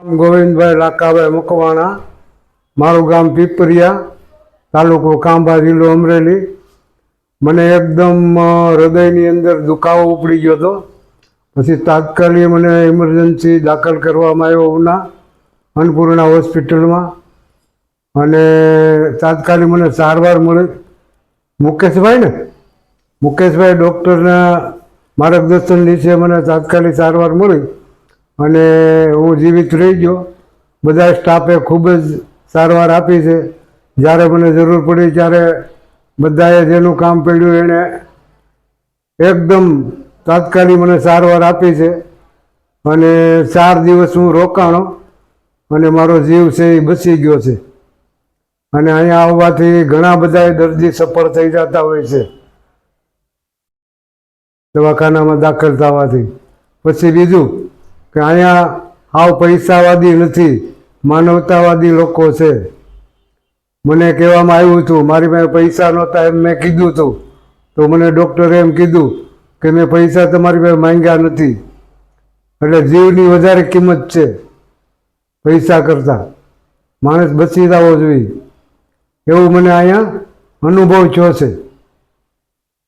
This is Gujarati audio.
નામ ગોવિંદભાઈ લાકાભાઈ મકવાણા. મારું ગામ પીપરિયા, તાલુકો કાંબા જિલ્લો અમરેલી. મને એકદમ હૃદયની અંદર દુખાવો ઉપડી ગયો હતો. પછી તાત્કાલિક મને ઇમરજન્સી દાખલ કરવામાં આવ્યો ઉના, અન્નપૂર્ણા હોસ્પિટલમાં. અને તાત્કાલિક મને સારવાર મળી. મુકેશભાઈ ને? મુકેશભાઈ ડૉક્ટરના માર્ગદર્શન નીચે મને તાત્કાલિક સારવાર મળી. અને હું જીવિત રહી ગયો. બધા સ્ટાફે ખૂબ જ સારવાર આપી છે. જ્યારે મને જરૂર પડી ત્યારે બધાએ જેનું કામ પડ્યું એણે એકદમ તાત્કાલિક મને સારવાર આપી છે. અને ચાર દિવસ હું રોકાણો અને મારો જીવ છે એ બચી ગયો છે. અને અહીંયા આવવાથી ઘણા બધા દર્દી સફળ થઈ જતા હોય છે. દવાખાનામાં દાખલ થવાથી. પછી બીજું કે અહીંયા હાવ પૈસાવાદી નથી, માનવતાવાદી લોકો છે. મને કહેવામાં આવ્યું હતું, મારી પાસે પૈસા નહોતા એમ મેં કીધું હતું. તો મને ડૉક્ટરે એમ કીધું કે મેં પૈસા તમારી પાસે માંગ્યા નથી. એટલે જીવની વધારે કિંમત છે પૈસા કરતાં. માણસ બચી જવો જોઈએ. એવું મને અહીંયા અનુભવ થયો છે.